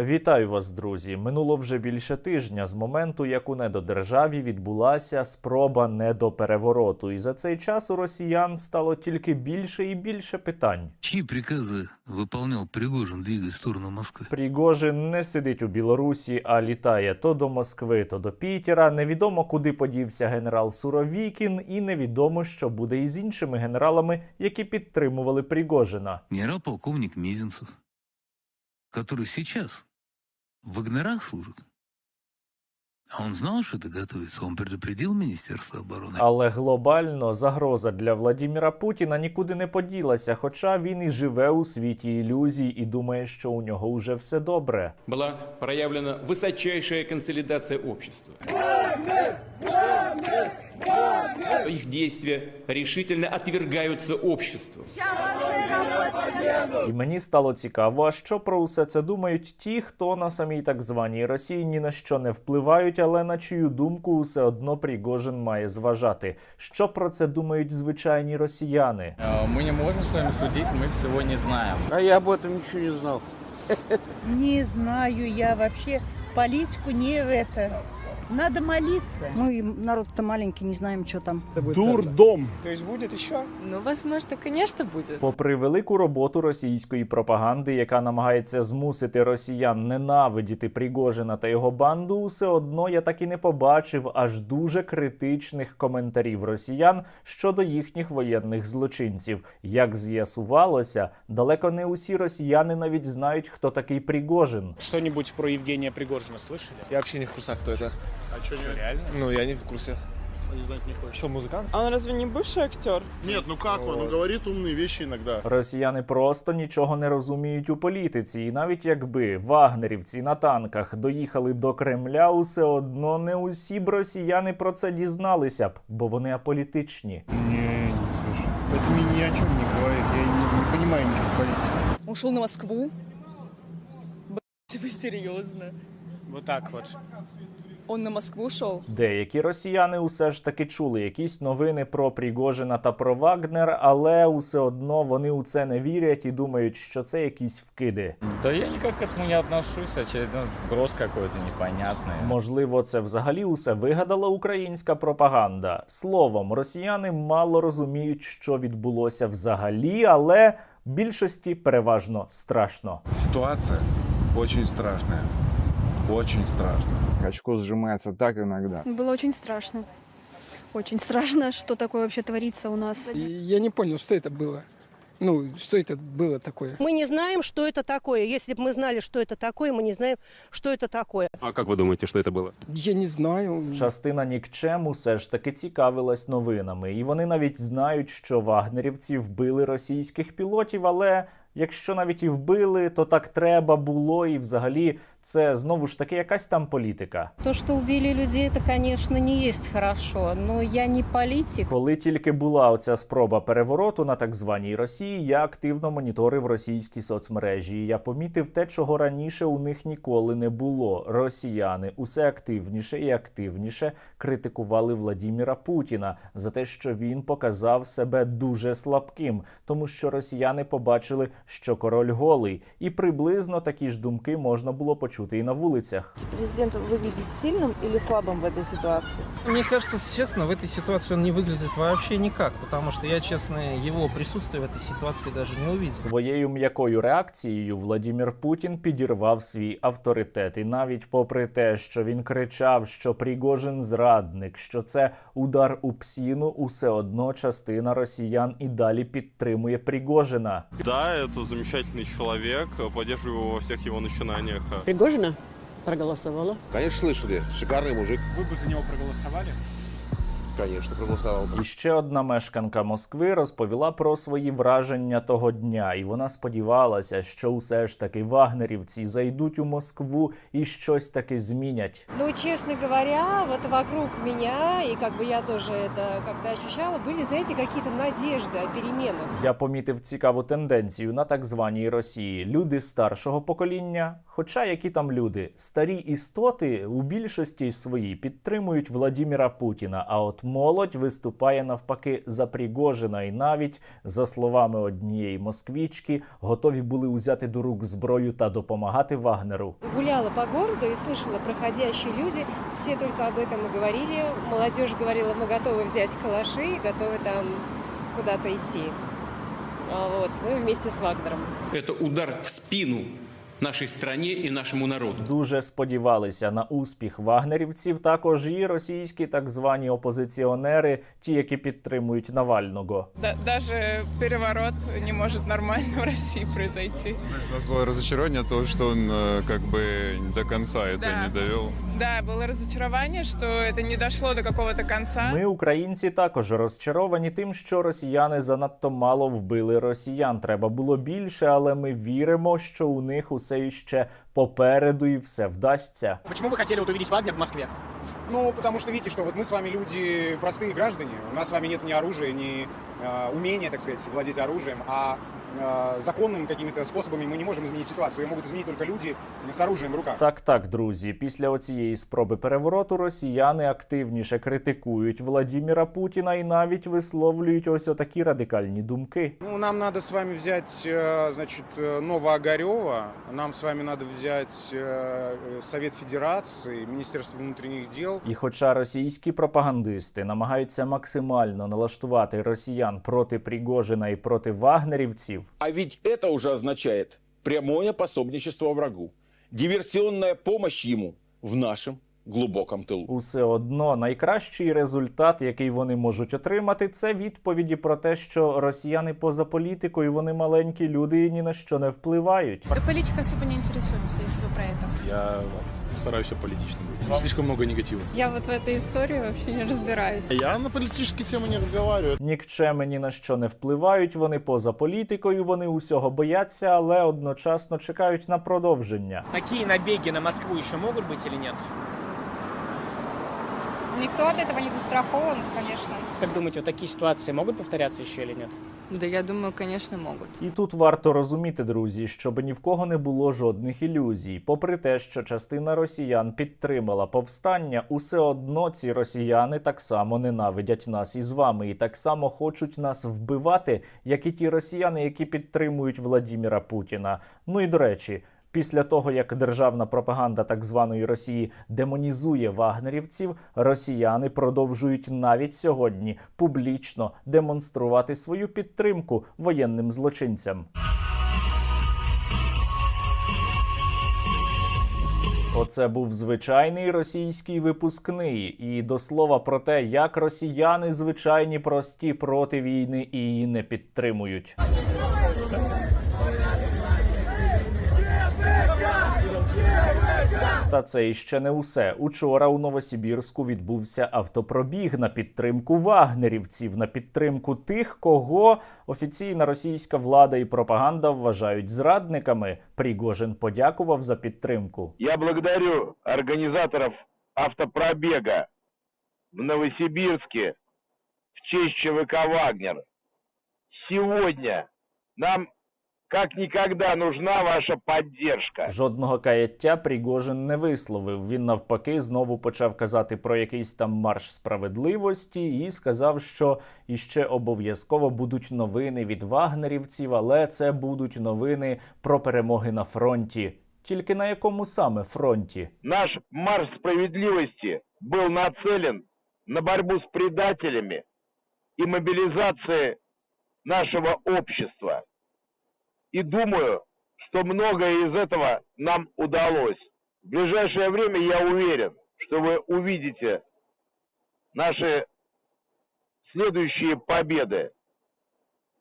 Вітаю вас, друзі! Минуло вже більше тижня з моменту, як у недодержаві відбулася спроба недоперевороту. І за цей час у росіян стало тільки більше і більше питань. Чьи приказы выполнял Пригожин, двигаясь в сторону Москвы? Пригожин не сидить у Білорусі, а літає то до Москви, то до Пітера. Невідомо, куди подівся генерал Суровікін, і невідомо, що буде із іншими генералами, які підтримували Пригожина. Генерал-полковник Мизинцев, который сейчас в Вагнерах служит. А он знал, что это готовится? Он предупредил Министерство обороны? Але глобально загроза для Владіміра Путіна нікуди не поділася, хоча він і живе у світі ілюзій і думає, що у нього уже все добре. была проявлена высочайшая консолидация общества. Их действия решительно отвергаются обществом. І мені стало цікаво, а що про усе це думають ті, хто на самій так званій Росії ні на що не впливають, але на чию думку усе одно Пригожин має зважати. Що про це думають звичайні росіяни? Э, Мы не можем с вами судить, мы всего не знаем. А я об этом ничего не знал. Не знаю, я вообще политику не в это. Надо молиться. Мы и народ-то маленький, не знаем, что там. Дурдом. То есть будет еще? Ну, возможно, конечно, будет. Попри велику роботу російської пропаганди, яка намагається змусити росіян ненавидіти Пригожина та його банду, усе одно я так і не побачив аж дуже критичних коментарів росіян щодо їхніх воєнних злочинців. Як з'ясувалося, далеко не усі росіяни навіть знають, хто такий Пригожин. Что-нибудь про Евгения Пригожина слышали? Я вообще не в курсах, кто это. А что, реально? Ну, я не в курсе. Не знать не хочешь. Что, музыкант? А он разве не бывший актер? Нет, ну как он? Он говорит умные вещи иногда. Росіяни просто нічого не розуміють у політиці, і навіть якби вагнерівці на танках доїхали до Кремля, усе одно не усі б росіяни про це дізналися б, бо вони аполітичні. Не, не слышу. Это мне ни о чем не говорит. Я не, не понимаю ничего в политике. Ушел на Москву? Блять, вы серьезно? Вот так вот. Он на Москву ушел? Деякі росіяни усе ж таки чули якісь новини про Пригожина та про Вагнер, але усе одно вони у це не вірять і думають, що це якісь вкиди. Да я никак к этому не отношусь, очередной вброс какой-то непонятный. Можливо, це взагалі усе вигадала українська пропаганда. Словом, росіяни мало розуміють, що відбулося взагалі, але більшості переважно страшно. Ситуация очень страшная. Очень страшная. Очко сжимается так иногда. Было очень страшно. Очень страшно, что такое вообще творится у нас. Я не понял, что это было. Ну, что это было такое? Мы не знаем, что это такое. Если бы мы знали, что это такое, мы не знаем, что это такое. А как вы думаете, что это было? Я не знаю. Частина нікчем усе ж таки цікавилась новинами, і вони навіть знають, що вагнерівці вбили російських пілотів, але. Якщо навіть і вбили, то так треба було, і взагалі це знову ж таки якась там політика. То, что убили людей, это, конечно, не есть хорошо, но я не политик. Коли тільки була оця спроба перевороту на так званій Росії, я активно моніторив російські соцмережі. І я помітив те, чого раніше у них ніколи не було. Росіяни усе активніше і активніше критикували Владіміра Путіна за те, що він показав себе дуже слабким, тому що росіяни побачили, що король голий, і приблизно такі ж думки можна було почути і на вулицях. Президент выглядит сильным или слабым в этой ситуации? Мне кажется, честно, в этой ситуации он не выглядит вообще никак, потому что я, честно, его присутствие в этой ситуации даже не увидел. Своєю м'якою реакцією Владімір Путін підірвав свій авторитет. І навіть попри те, що він кричав, що Пригожин зрадник, що це удар у псіну, усе одно частина росіян і далі підтримує Пригожина. Да, это замечательный человек. Поддерживаю его во всех его начинаниях. Пригожина проголосовала. Конечно, слышали. Шикарный мужик. Вы бы за него проголосовали? Конечно, проголосовал. І ще одна мешканка Москви розповіла про свої враження того дня, і вона сподівалася, що усе ж таки вагнерівці зайдуть у Москву і щось таки змінять. Ну, честно говоря, вот вокруг меня, и как бы я тоже это как-то ощущала, были, знаете, какие-то надежды о переменах. Я помітив цікаву тенденцію на так званій Росії. Люди старшого покоління, хоча які там люди, старі істоти у більшості своїй підтримують Владіміра Путіна. А от молодь виступає навпаки за Пригожина, і навіть за словами однієї москвічки, готові були узяти до рук зброю та допомагати Вагнеру. Гуляла по городу и слышала проходящие люди, все только об этом и говорили. Молодежь говорила, мы готовы взять калаши, готовы там куда-то идти. А Вот, ну, вместе с Вагнером. Это удар в спину нашей стране и нашему народу. Дуже сподівалися на успіх вагнерівців. Також і російські так звані опозиціонери, ті, які підтримують Навального. даже переворот не может нормально в России произойти. У нас было разочарование то, что он э, как бы до конца это Да. не довел. Да, было разочарование, что это не дошло до какого-то конца. Ми, українці, також розчаровані тим, що росіяни занадто мало вбили росіян. Треба було більше, але ми віримо, що у них усе іще попереду і все вдасться. Почему вы хотели вот увидеть Вагнер в Москве? Ну, потому что видите, что вот мы с вами люди простые граждане, у нас с вами нет ни оружия, ни э, умения, так сказать, владеть оружием, а э, законным какими-то способами мы не можем изменить ситуацию. Ее могут изменить только люди с оружием в руках. Так, так, друзі. Після оцієї спроби перевороту росіяни активніше критикують Владіміра Путіна і навіть висловлюють ось отакі радикальні думки. Ну, нам надо с вами взять, э, значит, э, Новоогарева, нам с вами надо взять э, э, Совет Федерации, Министерство внутренних дел. І хоча російські пропагандисти намагаються максимально налаштувати росіян проти Пригожина і проти вагнерівців, А ведь это уже означает прямое пособничество врагу, диверсионная помощь ему в нашем глубоком тылу. усе одно найкращий результат, який вони можуть отримати, це відповіді про те, що росіяни поза політикою, вони маленькі люди і ні на що не впливають. Политика особо не интересуемся, если вы про это. Я стараюсь аполитичным быть. Слишком много негатива. Я вот в этой истории вообще не разбираюсь. Я на политические темы не разговариваю. Нікчеми ні на що не впливають. Вони поза політикою, вони усього бояться, але одночасно чекають на продовження. Такие набеги на Москву еще могут быть или нет? Никто от этого не застрахован, конечно. Как думаете, вот такие ситуации могут повторяться еще или нет? Да я думаю, конечно, могут. І тут варто розуміти, друзі, щоб ні в кого не було жодних ілюзій. Попри те, що частина росіян підтримала повстання, усе одно ці росіяни так само ненавидять нас із вами, і так само хочуть нас вбивати, як і ті росіяни, які підтримують Владіміра Путіна. Ну і до речі. Після того, як державна пропаганда так званої Росії демонізує вагнерівців, росіяни продовжують навіть сьогодні публічно демонструвати свою підтримку воєнним злочинцям. Оце був звичайний російський випускний. І до слова про те, як росіяни звичайні прості проти війни і її не підтримують. Та це іще не усе. Учора у Новосибірську відбувся автопробіг на підтримку вагнерівців, на підтримку тих, кого офіційна російська влада і пропаганда вважають зрадниками. Пригожин подякував за підтримку. Я благодарю организаторов автопробега в Новосибирске в честь ЧВК «Вагнер». Сегодня нам как никогда нужна ваша поддержка. Жодного каяття Пригожин не висловив. Він навпаки знову почав казати про якийсь там марш справедливості і сказав, що іще обов'язково будуть новини від вагнерівців, але це будуть новини про перемоги на фронті. Тільки на якому саме фронті? Наш марш справедливости был нацелен на борьбу с предателями и мобилизации нашего общества. И думаю, что многое из этого нам удалось. В ближайшее время я уверен, что вы увидите наши следующие победы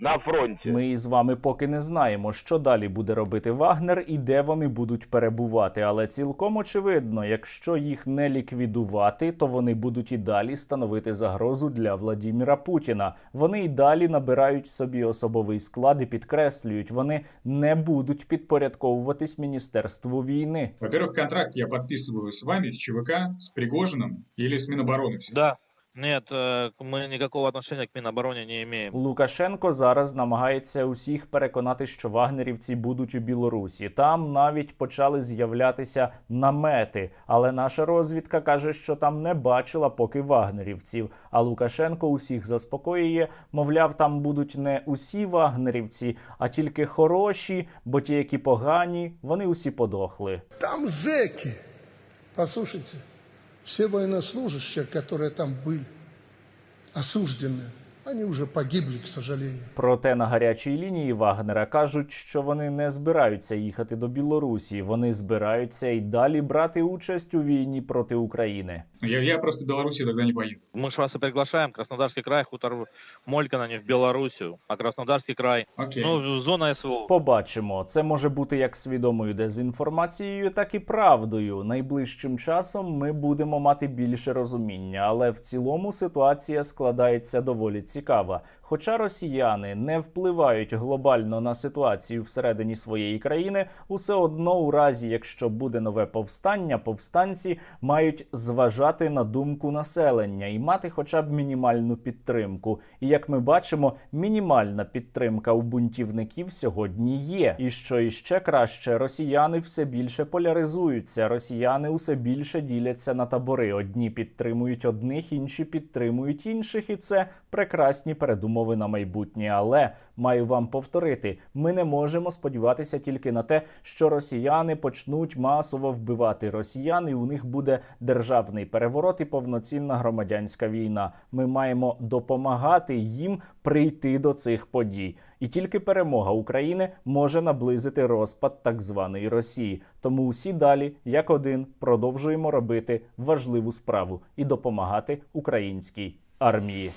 на фронте. Ми із вами поки не знаємо, що далі буде робити Вагнер і де вони будуть перебувати. Але цілком очевидно, якщо їх не ліквідувати, то вони будуть і далі становити загрозу для Владіміра Путіна. Вони і далі набирають собі особовий склад і підкреслюють, вони не будуть підпорядковуватись міністерству війни. Во-первых, контракт я подписываю с вами, с ЧВК, с Пригожиным или с Минобороны. Да, Нет, э, мы никакого отношения к Минобороне не имеем. Лукашенко зараз намагається усіх переконати, що вагнерівці будуть у Білорусі. Там навіть почали з'являтися намети, але наша розвідка каже, що там не бачила поки вагнерівців. А Лукашенко усіх заспокоює, мовляв, там будуть не усі вагнерівці, а тільки хороші, бо ті, які погані, вони усі подохли. Там зэки. Послушайте, все военнослужащие, которые там были, осужденные, они уже погибли, к сожалению. Проте на гарячій лінії Вагнера кажуть, що вони не збираються їхати до Білорусі. Вони збираються й далі брати участь у війні проти України. Я, я просто в Беларуси тогда не поеду. Мы же вас и приглашаем. Краснодарский край, хутор Молькина, не в Білорусі а Краснодарський край. Окей. Ну, зона СВО. Побачимо, це може бути як свідомою дезінформацією, так і правдою. Найближчим часом ми будемо мати більше розуміння, але в цілому ситуація складається доволі цікава. Хоча росіяни не впливають глобально на ситуацію всередині своєї країни, усе одно, у разі якщо буде нове повстання, повстанці мають зважати на думку населення і мати хоча б мінімальну підтримку. І як ми бачимо, мінімальна підтримка у бунтівників сьогодні є. І що іще краще, росіяни все більше поляризуються. Росіяни усе більше діляться на табори. Одні підтримують одних, інші підтримують інших, і це прекрасні передумови на майбутнє. Але маю вам повторити: ми не можемо сподіватися тільки на те, що росіяни почнуть масово вбивати росіян, і у них буде державний переворот і повноцінна громадянська війна. Ми маємо допомагати їм прийти до цих подій. І тільки перемога України може наблизити розпад так званої Росії. Тому усі далі, як один, продовжуємо робити важливу справу і допомагати українській армії.